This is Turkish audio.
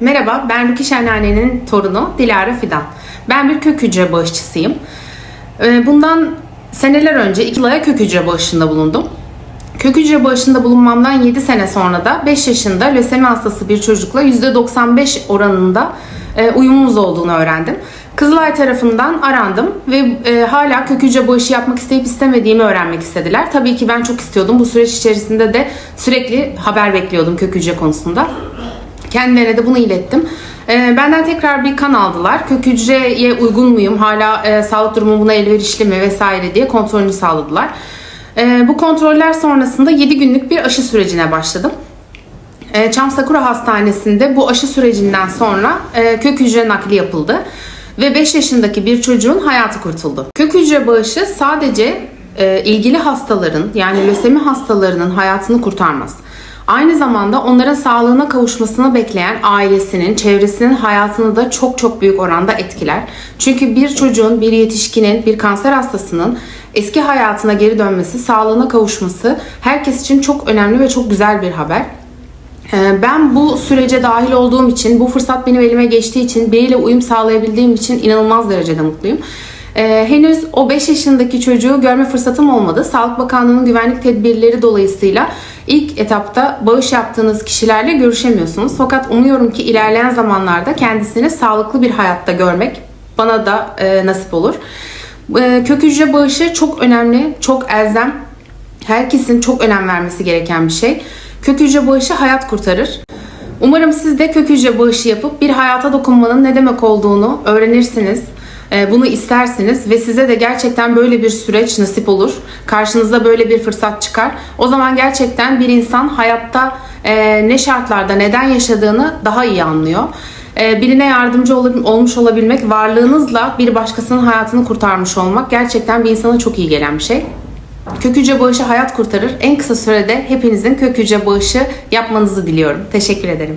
Merhaba, ben Ruki Şenhane'nin torunu Dilara Fidan. Ben bir kök hücre bağışçısıyım. Ee, Bundan seneler önce iki yıla kök hücre bağışında bulundum. Kök hücre bağışında bulunmamdan 7 sene sonra da 5 yaşında lösemi hastası bir çocukla %95 oranında e, uyumumuz olduğunu öğrendim. Kızılay tarafından arandım ve e, hala kök hücre bağışı yapmak isteyip istemediğimi öğrenmek istediler. Tabii ki ben çok istiyordum. Bu süreç içerisinde de sürekli haber bekliyordum kök hücre konusunda. Kendilerine de bunu ilettim. Ee, benden tekrar bir kan aldılar. Kök hücreye uygun muyum? Hala e, sağlık durumum buna elverişli mi vesaire diye kontrolünü sağladılar. Ee, bu kontroller sonrasında 7 günlük bir aşı sürecine başladım. E, Çam Sakura Hastanesi'nde bu aşı sürecinden sonra e, kök hücre nakli yapıldı ve 5 yaşındaki bir çocuğun hayatı kurtuldu. Kök hücre bağışı sadece e, ilgili hastaların yani lösemi hastalarının hayatını kurtarmaz. Aynı zamanda onların sağlığına kavuşmasını bekleyen ailesinin, çevresinin hayatını da çok çok büyük oranda etkiler. Çünkü bir çocuğun, bir yetişkinin, bir kanser hastasının eski hayatına geri dönmesi, sağlığına kavuşması herkes için çok önemli ve çok güzel bir haber. Ee, Ben bu sürece dahil olduğum için, bu fırsat benim elime geçtiği için, biriyle uyum sağlayabildiğim için inanılmaz derecede mutluyum. Ee, henüz o 5 yaşındaki çocuğu görme fırsatım olmadı. Sağlık Bakanlığı'nın güvenlik tedbirleri dolayısıyla ilk etapta bağış yaptığınız kişilerle görüşemiyorsunuz. Fakat umuyorum ki ilerleyen zamanlarda kendisini sağlıklı bir hayatta görmek bana da e, nasip olur. E, kök hücre bağışı çok önemli, çok elzem herkesin çok önem vermesi gereken bir şey. Kök hücre bağışı hayat kurtarır. Umarım siz de kök hücre bağışı yapıp bir hayata dokunmanın ne demek olduğunu öğrenirsiniz. Ee, Bunu istersiniz ve size de gerçekten böyle bir süreç nasip olur. Karşınıza böyle bir fırsat çıkar. O zaman gerçekten bir insan hayatta e, ne şartlarda neden yaşadığını daha iyi anlıyor. Ee, Birine yardımcı ol- olmuş olabilmek, varlığınızla bir başkasının hayatını kurtarmış olmak gerçekten bir insana çok iyi gelen bir şey. Kök hücre bağışı hayat kurtarır. En kısa sürede hepinizin kök hücre bağışı yapmanızı diliyorum. Teşekkür ederim.